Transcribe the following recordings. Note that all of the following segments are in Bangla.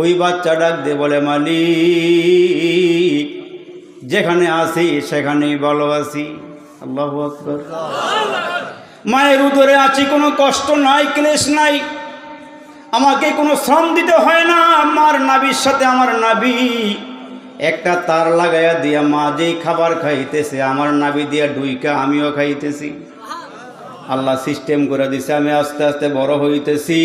ওই বাচ্চা ডাক দিয়ে বলে, মালিক, যেখানে আসি সেখানেই ভালোবাসি। আল্লাহ মায়ের উদরে আছি, কোনো কষ্ট নাই, ক্লেশ নাই। আমাকে কোনো শ্রম দিতে হয় না, আমার নাবির সাথে আমার নাবি। একটা তার লাগাইয়া দিয়া মা যেই খাবার খাইতেছে, আমার নাবি দিয়া ডুইকা আমিও খাইতেছি। আল্লাহ সিস্টেম করে দিছে, আমি আস্তে আস্তে বড় হইতেছি।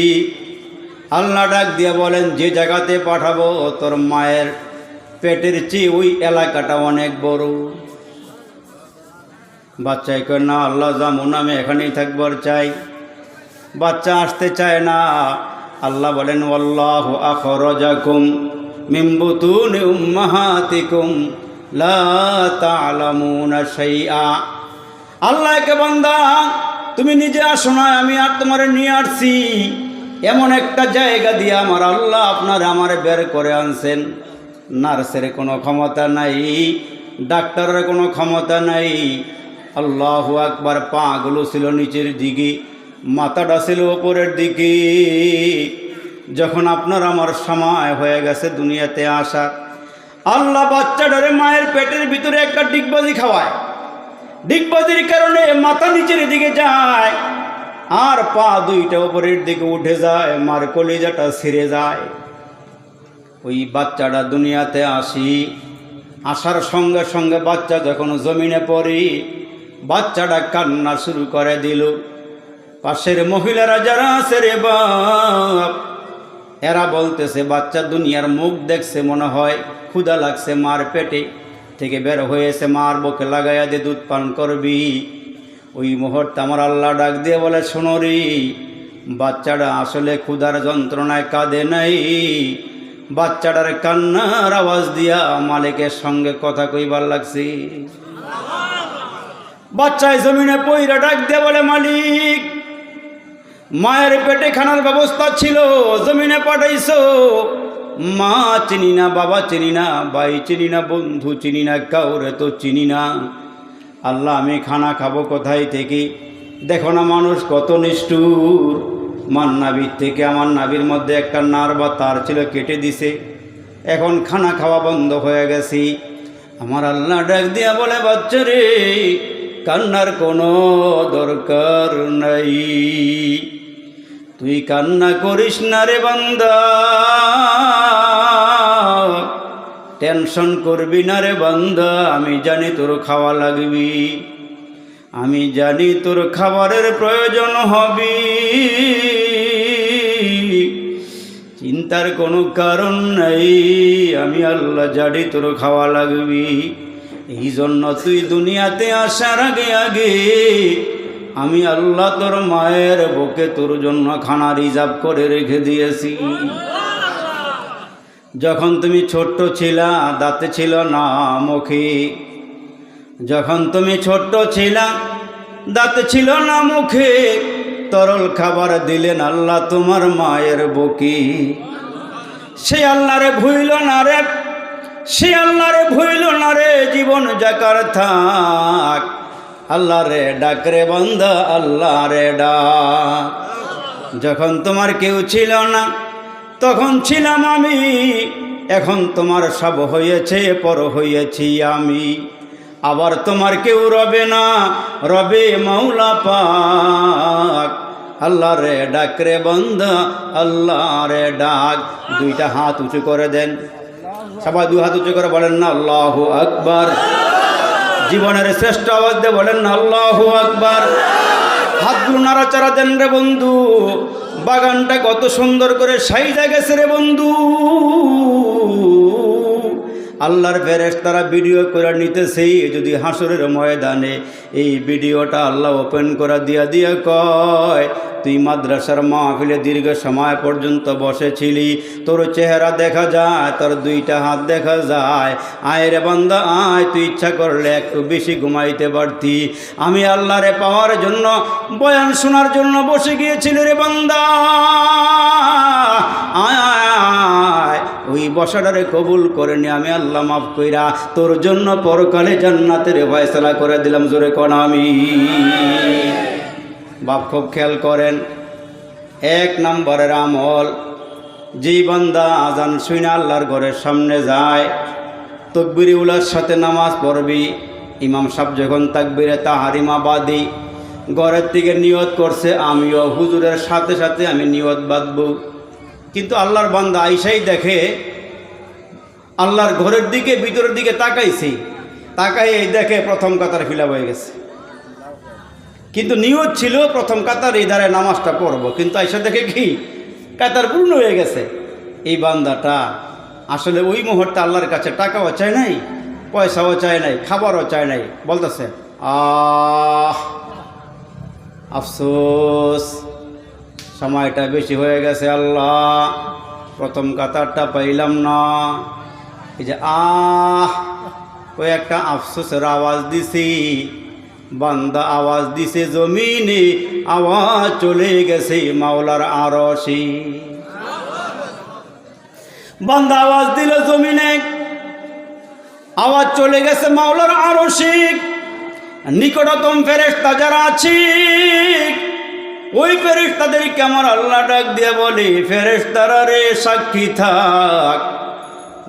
আল্লাহ ডাক দিয়ে বলেন, যে জায়গাতে পাঠাবো, তোর মায়ের পেটের চেয়ে ওই এলাকাটা অনেক বড়। বাচ্চাই কয়, না, আল্লাহ যেমন আমি এখানেই থাকবার চাই। বাচ্চা আসতে চায় না। আল্লাহ বলেন আল্লাহ আখরজাকুম মিম্বুতুন উম্মাহাতিকুম, লা তা'লামুনা শাইআ। আল্লাহকে বান্দা, তুমি নিজে আসো না, আমি আর তোমার নিয়ে আসছি। এমন একটা জায়গা দিয়ে আমার আল্লাহ আপনার আমার বের করে আনছেন। নার্সের কোনো ক্ষমতা নাই, ডাক্তারের কোনো ক্ষমতা নাই। আল্লাহ একবার পাগুলো ছিল নিচের দিকে, মাথাটা ছিল ওপরের দিকে। যখন আপনার আমার সময় হয়ে গেছে দুনিয়াতে আসার আল্লাহ বাচ্চাটারে মায়ের পেটের ভিতরে একটা ডিগবাজি খাওয়ায়। ডিগবাজির কারণে মাথা নিচের দিকে যায়। আর পা দুইটা উপরের দিকে উঠে যায়, মার কলিজাটা ছিঁড়ে যায়। ওই বাচ্চাটা দুনিয়াতে আসি, আসার সঙ্গে সঙ্গে বাচ্চা যখন জমিনে পড়ি, বাচ্চাটা কান্না শুরু করে দিল। পাশের মহিলারা যারা আছে রে বাপ, এরা বলতেছে, বাচ্চা দুনিয়ার মুখ দেখছে, মনে হয় ক্ষুধা লাগছে মার পেটে। থেকে বের হয়েছে, মার বুকে লাগাইয়া দিয়ে দুধ পান করবি। ওই মুহূর্তে আমার আল্লাহ ডাক দিয়ে বলে, শোনো রে, বাচ্চাটা আসলে ক্ষুধার যন্ত্রণায় কাঁদে নাই। বাচ্চাটার কান্নার আওয়াজ দিয়া মালিকের সঙ্গে কথা কইবার লাগছে। বাচ্চায় জমিনে পইরা ডাক দিয়ে বলে, মালিক, মায়ের পেটে খানার ব্যবস্থা ছিল, জমিনে পাঠাইছো। মা চিনি না, বাবা চিনি না, ভাই চিনি না, বন্ধু চিনি না, কাউরে তো চিনি না। আল্লাহ, আমি খানা খাব কোথায় থেকে? দেখো না মানুষ, কত নিষ্ঠুর। মার নাবির থেকে, আমার নাবির মধ্যে একটা নার বা তার ছিল, কেটে দিছে। এখন খানা খাওয়া বন্ধ হয়ে গেছি। আমার আল্লাহ ডাক দিয়া বলে, বাচ্চারে, কান্নার কোনো দরকার নাই। তুই কান্না করিস না রে বান্দা। টেনশন করবি না রে বান্দা আমি জানি তোর খাওয়া লাগবি। আমি জানি তোর খাবারের প্রয়োজন হবে। চিন্তার কোনো কারণ নাই, আমি আল্লাহ জানি তোর খাওয়া লাগবি। এই জন্য তুই দুনিয়াতে আসার আগে আগে, আমি আল্লাহ তোর মায়ের বুকে তোর জন্য খানা রিজার্ভ করে রেখে দিয়েছি। যখন তুমি ছোট্ট ছিলা, দাঁতে ছিল না মুখে। যখন তুমি ছোট্ট ছিলা, দাঁতে ছিল না মুখে। তরল খাবার দিলেন আল্লাহ তোমার মায়ের বকি। সে আল্লাহরে ভুইল না রে, সে আল্লাহরে ভুইল না রে, জীবন জাকার থাক। আল্লাহ রে ডাক রে বন্ধ, আল্লাহ রে ডাক। যখন তোমার কেউ ছিল না তখন ছিলাম আমি। এখন তোমার সব হয়েছে, পর হয়েছি আমি। আবার তোমার কেউ রবে না, রবে মাওলা পাক। আল্লাহ রে ডাক রে বন্ধ, আল্লাহ রে ডাক। দুইটা হাত উঁচু করে দেন। সবাই দু হাত উঁচু করে বলেন না, আল্লাহ আকবার। জীবনের শ্রেষ্ঠ আওয়াজ দিয়ে বলেন না, আল্লাহ আকবার। হাতগুলো নাড়াচাড়া দেন রে বন্ধু। বাগানটা কত সুন্দর করে সাইজা গেছে রে বন্ধু। আল্লাহর ফেরেস তারা ভিডিও করে নিতেছেই যদি হাসরের ময়দানে এই ভিডিওটা আল্লাহ ওপেন করা দিয়া দিয়া কয়, তুই মাদ্রাসার মাহফিলে দীর্ঘ সময় পর্যন্ত বসেছিলি, তোর চেহারা দেখা যায়, তোর দুইটা হাত দেখা যায়, আয় রে বান্দা, আয়, তুই ইচ্ছা করলে একটু বেশি ঘুমাইতে পারতি। আমি আল্লাহরে পাওয়ার জন্য, বয়ান শোনার জন্য বসে গিয়েছিলি রে বান্দা। আয় আয় ওই বসাটারে কবুল করে নি, আমি আল্লাহ মাফ কইরা তোর জন্য পরকালে জান্নাতের ফয়সলা করে দিলাম, জোরে কন আমি বাপ খুব খেয়াল করেন, এক নম্বরের আমল, যেই বান্দা আজান শুনে আল্লাহর ঘরের সামনে যায় তকবির উলার সাথে নামাজ পড়বি, ইমাম সাহেব যখন তাকবিরে তাহারিমা বাদি ঘরের থেকে নিয়ত করছে, আমিও হুজুরের সাথে সাথে আমি নিয়ত বাঁধব। কিন্তু আল্লাহর বান্দা আইসাই দেখে আল্লাহর ঘরের দিকে, ভিতরের দিকে তাকাইছি। তাকাই দেখে প্রথম কাতার ফিলাপ হয়ে গেছে। কিন্তু নিয়ত ছিল প্রথম কাতার এই ধারে নামাজটা পড়ব। কিন্তু আইসা দেখে কি? কাতার পূর্ণ হয়ে গেছে। এই বান্দাটা আসলে ওই মুহূর্তে আল্লাহর কাছে টাকাও চায় নাই, পয়সাও চায় নাই, খাবারও চায় নাই। বলতেছে, আহ, আফসোস। সময়টা বেশি হয়ে গেছে, আল্লাহ। প্রথম কাতারটা পাইলাম না। এই যে, আহ ওই একটা আফসোসের আওয়াজ দিছি। বান্দা আওয়াজ দিছে, জমিনে আওয়াজ চলে গেছে, মাওলার আরশি। বান্দা আওয়াজ দিল, জমিনে আওয়াজ চলে গেছে, মাওলার আরশি। নিকটতম ফেরেশতা যারা আছে ওই ফেরেশতাদেরকে আমার আল্লাহ ডাক দিয়ে বলে, ফেরেশতারা রে, সাক্ষী থাক।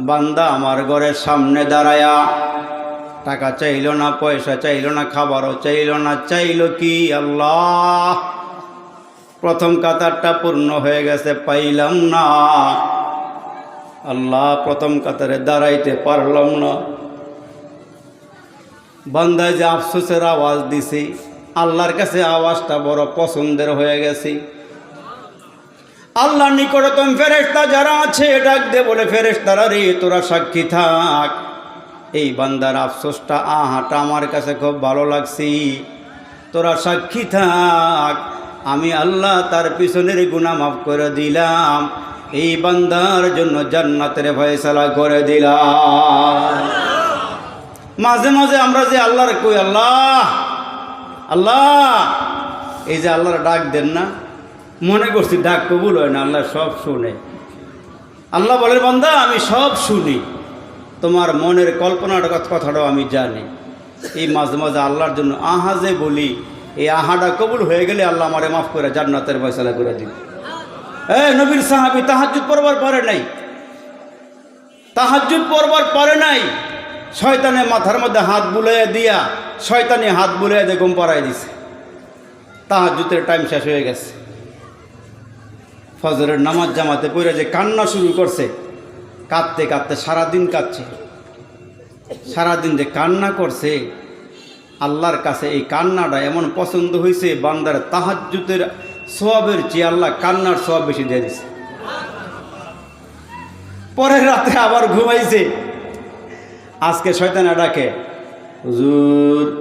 বান্দা আমার ঘরের সামনে দাঁড়ায়া, টাকা চাইল না, পয়সা চাইল না, খাবারও চাইল না, চাইল কি আল্লাহ? প্রথম কাতারটা পূর্ণ হয়ে গেছে, পাইলাম না। আল্লাহ প্রথম কাতারে দাঁড়াইতে পারলাম না। বান্দায় যে আফসোসের আওয়াজ দিছি আল্লাহর কাছে আওয়াজটা বড় পছন্দের হয়ে গেছে। আল্লাহ নিকটতম ফেরেশতা যারা আছে, ডাক দে বলে, ফেরেশতারা রে, তোরা সাক্ষী থাক। এই বান্দার আফসোসটা, আহাটা আমার কাছে খুব ভালো লাগছি। তোরা সাক্ষী থাক। আমি আল্লাহ তার পিছনের গুণা মাফ করে দিলাম। এই বান্দার জন্য জান্নাতের ফয়সালা করে দিলাম। মাঝে মাঝে আমরা যে আল্লাহর কই, আল্লাহ আল্লাহ! এই যে আল্লাহর ডাক দেন না, মনে করছি ডাক কবুল হয় না, আল্লাহ সব শুনে। আল্লাহ বলে, বান্দা, আমি সব শুনি। তোমার মনের কল্পনার কথাটাও আমি জানি। এই মাঝে মাঝে আল্লাহর জন্য আহা যে বলি, এই আহাটা কবুল হয়ে গেলে আল্লাহ আমারে মাফ করে, জান্নাতের ফয়সালা করে দিন এ নবীর সাহাবি তাহাজুদ পড়বার পরে নাই। তাহাজুদ পড়বার পরে নাই। শয়তানে মাথার মধ্যে হাত বুলাইয়া দিয়া শয়তানে হাত দিয়ে ঘুম পাড়াই দিছে। তাহাজুতের টাইম শেষ হয়ে গেছে। ফজরের নামাজ জামাতে পড়ে যে কান্না শুরু করছে, কাঁদতে কাঁদতে সারাদিন কাঁদছে। সারাদিন যে কান্না করছে, আল্লাহর কাছে এই কান্নাটা এমন পছন্দ হয়েছে, বান্দার তাহাজ্জুতের সোয়াবের চেয়ে আল্লাহ কান্নার সোয়াব বেশি দিয়ে দিছে। পরের রাতে আবার ঘুমাইছে। আজকে শয়তানা ডাকে হুজুর।